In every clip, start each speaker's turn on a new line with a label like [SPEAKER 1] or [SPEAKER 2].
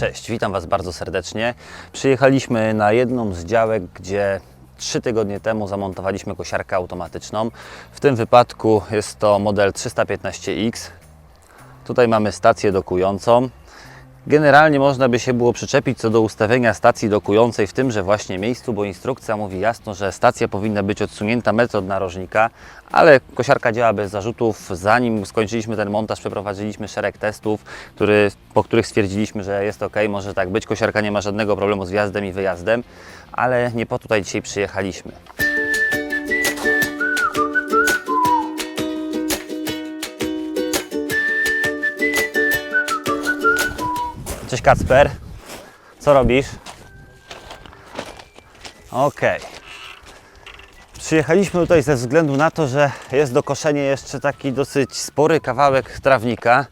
[SPEAKER 1] Cześć, witam Was bardzo serdecznie. Przyjechaliśmy na jedną z działek, gdzie trzy tygodnie temu zamontowaliśmy kosiarkę automatyczną. W tym wypadku jest to model 315X. Tutaj mamy stację dokującą. Generalnie można by się było przyczepić co do ustawienia stacji dokującej w tymże właśnie miejscu, bo instrukcja mówi jasno, że stacja powinna być odsunięta metr od narożnika, ale kosiarka działa bez zarzutów. Zanim skończyliśmy ten montaż, przeprowadziliśmy szereg testów, który, po których stwierdziliśmy, że jest ok, może tak być. Kosiarka nie ma żadnego problemu z wjazdem i wyjazdem, ale nie po tutaj dzisiaj przyjechaliśmy. Cześć Kacper, co robisz? Okej. Przyjechaliśmy tutaj ze względu na to, że jest do koszenia jeszcze taki dosyć spory kawałek trawnika.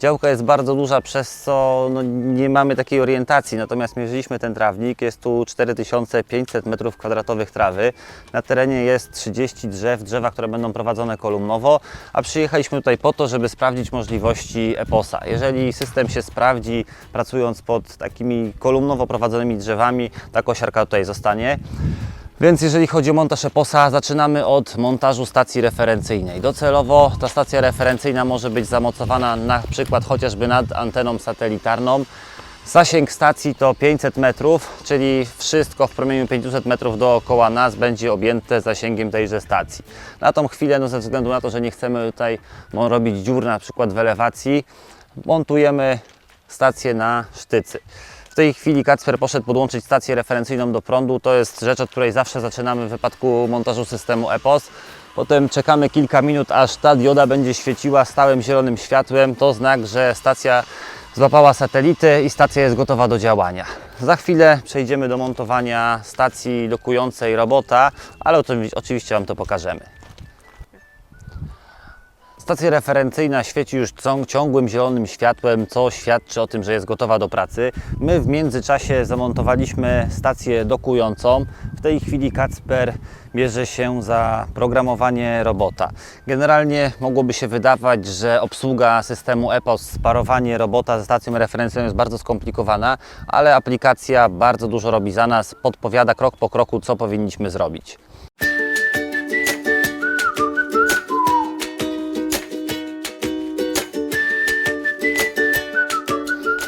[SPEAKER 1] Działka jest bardzo duża, przez co no, nie mamy takiej orientacji. Natomiast mierzyliśmy ten trawnik, jest tu 4500 m2 trawy. Na terenie jest 30 drzew, drzewa, które będą prowadzone kolumnowo, a przyjechaliśmy tutaj po to, żeby sprawdzić możliwości EPOS-a. Jeżeli system się sprawdzi, pracując pod takimi kolumnowo prowadzonymi drzewami, ta kosiarka tutaj zostanie. Więc jeżeli chodzi o montaż EPOS-a, zaczynamy od montażu stacji referencyjnej. Docelowo ta stacja referencyjna może być zamocowana na przykład chociażby nad anteną satelitarną. Zasięg stacji to 500 metrów, czyli wszystko w promieniu 500 metrów dookoła nas będzie objęte zasięgiem tejże stacji. Na tą chwilę, no ze względu na to, że nie chcemy tutaj mo- robić dziur na przykład w elewacji, montujemy stację na sztycy. W tej chwili Kacper poszedł podłączyć stację referencyjną do prądu. To jest rzecz, od której zawsze zaczynamy w wypadku montażu systemu EPOS. Potem czekamy kilka minut, aż ta dioda będzie świeciła stałym zielonym światłem. To znak, że stacja złapała satelity i stacja jest gotowa do działania. Za chwilę przejdziemy do montowania stacji dokującej robota, ale oczywi- oczywiście Wam to pokażemy. Stacja referencyjna świeci już cią- ciągłym zielonym światłem, co świadczy o tym, że jest gotowa do pracy. My w międzyczasie zamontowaliśmy stację dokującą. W tej chwili Kacper bierze się za programowanie robota. Generalnie mogłoby się wydawać, że obsługa systemu EPOS, sparowanie robota ze stacją referencyjną jest bardzo skomplikowana, ale aplikacja bardzo dużo robi za nas, podpowiada krok po kroku, co powinniśmy zrobić.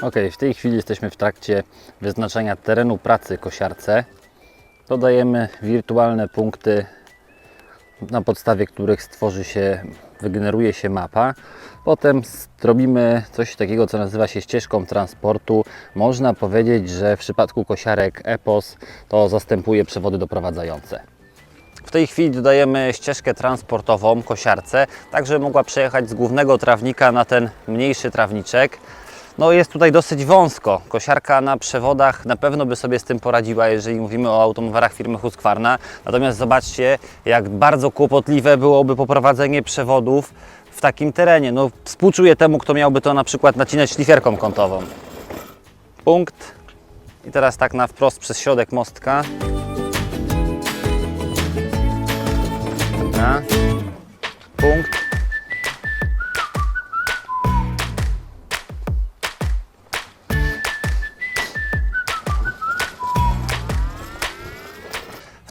[SPEAKER 1] Ok, w tej chwili jesteśmy w trakcie wyznaczania terenu pracy kosiarce. Dodajemy wirtualne punkty, na podstawie których stworzy się, wygeneruje się mapa. Potem zrobimy coś takiego, co nazywa się ścieżką transportu. Można powiedzieć, że w przypadku kosiarek EPOS to zastępuje przewody doprowadzające. W tej chwili dodajemy ścieżkę transportową kosiarce, tak żeby mogła przejechać z głównego trawnika na ten mniejszy trawniczek. No jest tutaj dosyć wąsko. Kosiarka na przewodach na pewno by sobie z tym poradziła, jeżeli mówimy o automowarach firmy Husqvarna. Natomiast zobaczcie, jak bardzo kłopotliwe byłoby poprowadzenie przewodów w takim terenie. No współczuję temu, kto miałby to na przykład nacinać szlifierką kątową. Punkt. I teraz tak na wprost przez środek mostka. Punkt.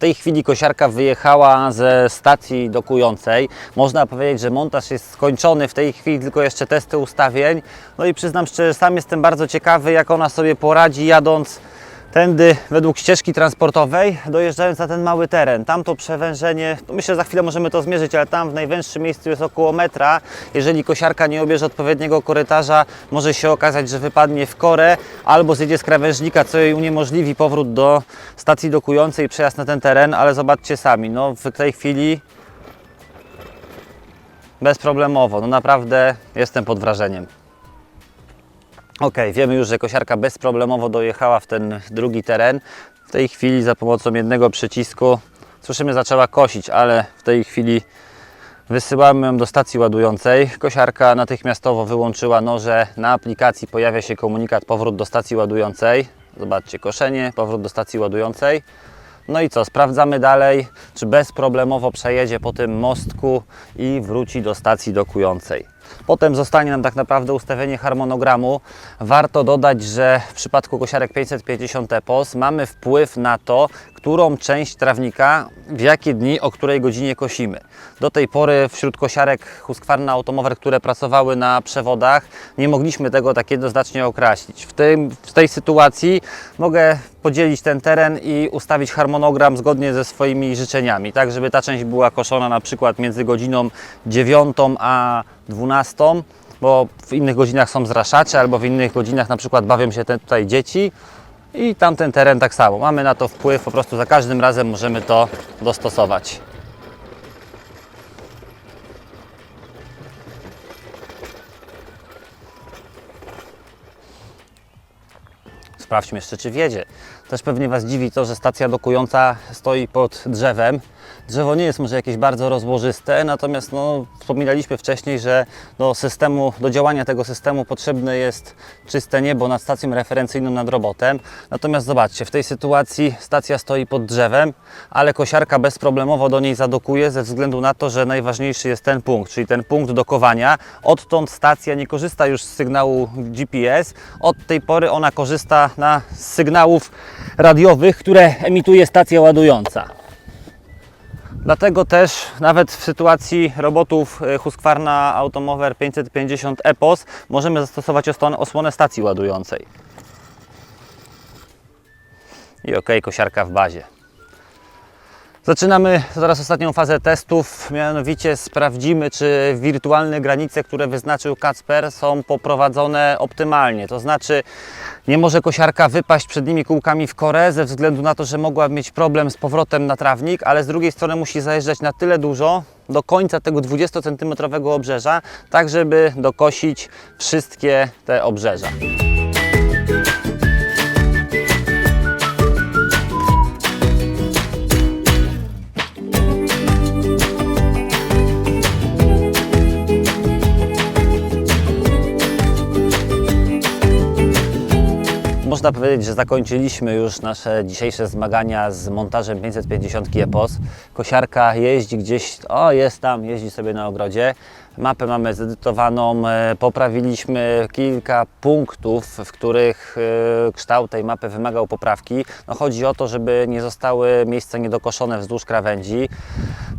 [SPEAKER 1] Tej chwili kosiarka wyjechała ze stacji dokującej. Można powiedzieć, że montaż jest skończony w tej chwili, tylko jeszcze testy ustawień. No i przyznam szczerze, sam jestem bardzo ciekawy, jak ona sobie poradzi jadąc tędy według ścieżki transportowej, dojeżdżając na ten mały teren. Tam to przewężenie, to myślę, że za chwilę możemy to zmierzyć, ale tam w najwęższym miejscu jest około metra. Jeżeli kosiarka nie obierze odpowiedniego korytarza, może się okazać, że wypadnie w korę albo zjedzie z krawężnika, co jej uniemożliwi powrót do stacji dokującej, przejazd na ten teren, ale zobaczcie sami, no w tej chwili bezproblemowo, no naprawdę jestem pod wrażeniem. Ok, wiemy już, że kosiarka bezproblemowo dojechała w ten drugi teren. W tej chwili za pomocą jednego przycisku słyszymy zaczęła kosić, ale w tej chwili wysyłamy ją do stacji ładującej. Kosiarka natychmiastowo wyłączyła noże. Na aplikacji pojawia się komunikat powrót do stacji ładującej. Zobaczcie, koszenie, powrót do stacji ładującej. No i co, sprawdzamy dalej, czy bezproblemowo przejedzie po tym mostku i wróci do stacji dokującej. Potem zostanie nam tak naprawdę ustawienie harmonogramu. Warto dodać, że w przypadku kosiarek 550 EPOS mamy wpływ na to, którą część trawnika, w jakie dni, o której godzinie kosimy. Do tej pory wśród kosiarek Husqvarna Automower, które pracowały na przewodach, nie mogliśmy tego tak jednoznacznie określić. W, tym, w tej sytuacji mogę podzielić ten teren i ustawić harmonogram zgodnie ze swoimi życzeniami, tak żeby ta część była koszona na przykład między godziną 9 a 12, bo w innych godzinach są zraszacze, albo w innych godzinach na przykład bawią się te, tutaj dzieci i tamten teren tak samo. Mamy na to wpływ, po prostu za każdym razem możemy to dostosować. Sprawdźmy jeszcze, czy wiedzie. Też pewnie Was dziwi to, że stacja dokująca stoi pod drzewem. Drzewo nie jest może jakieś bardzo rozłożyste, natomiast no, wspominaliśmy wcześniej, że do systemu, do działania tego systemu potrzebne jest czyste niebo nad stacją referencyjną nad robotem. Natomiast zobaczcie, w tej sytuacji stacja stoi pod drzewem, ale kosiarka bezproblemowo do niej zadokuje ze względu na to, że najważniejszy jest ten punkt, czyli ten punkt dokowania. Odtąd stacja nie korzysta już z sygnału GPS. Od tej pory ona korzysta na sygnałów radiowych, które emituje stacja ładująca. Dlatego też nawet w sytuacji robotów e, Husqvarna Automower 550 EPOS możemy zastosować osłonę stacji ładującej. I ok, kosiarka w bazie. Zaczynamy teraz ostatnią fazę testów, mianowicie sprawdzimy, czy wirtualne granice, które wyznaczył Kacper, są poprowadzone optymalnie. To znaczy, nie może kosiarka wypaść przednimi kółkami w korę ze względu na to, że mogła mieć problem z powrotem na trawnik, ale z drugiej strony musi zajeżdżać na tyle dużo do końca tego 20 cm obrzeża, tak żeby dokosić wszystkie te obrzeża. Można powiedzieć, że zakończyliśmy już nasze dzisiejsze zmagania z montażem 550 EPOS. Kosiarka jeździ gdzieś, o jest tam, jeździ sobie na ogrodzie. Mapę mamy zedytowaną, e, poprawiliśmy kilka punktów, w których e, kształt tej mapy wymagał poprawki. No, chodzi o to, żeby nie zostały miejsca niedokoszone wzdłuż krawędzi.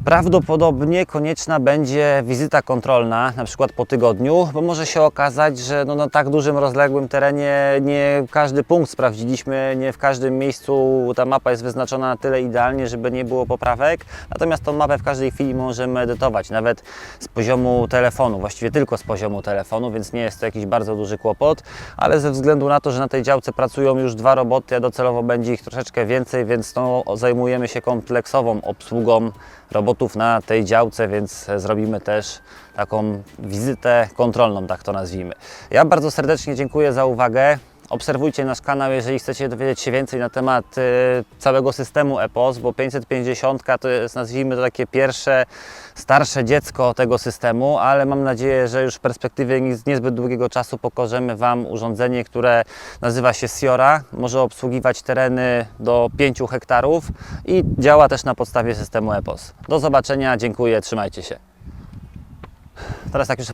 [SPEAKER 1] Prawdopodobnie konieczna będzie wizyta kontrolna, na przykład po tygodniu, bo może się okazać, że no, na tak dużym, rozległym terenie nie każdy punkt sprawdziliśmy, nie w każdym miejscu ta mapa jest wyznaczona na tyle idealnie, żeby nie było poprawek. Natomiast tą mapę w każdej chwili możemy edytować, nawet z poziomu telefonu, właściwie tylko z poziomu telefonu, więc nie jest to jakiś bardzo duży kłopot, ale ze względu na to, że na tej działce pracują już dwa roboty, a docelowo będzie ich troszeczkę więcej, więc no, zajmujemy się kompleksową obsługą robotów na tej działce, więc zrobimy też taką wizytę kontrolną, tak to nazwijmy. Ja bardzo serdecznie dziękuję za uwagę. Obserwujcie nasz kanał, jeżeli chcecie dowiedzieć się więcej na temat y, całego systemu EPOS, bo 550 to jest, nazwijmy to takie pierwsze, starsze dziecko tego systemu, ale mam nadzieję, że już w perspektywie niez- niezbyt długiego czasu pokażemy Wam urządzenie, które nazywa się Siora. Może obsługiwać tereny do 5 hektarów i działa też na podstawie systemu EPOS. Do zobaczenia, dziękuję, trzymajcie się. Teraz jak już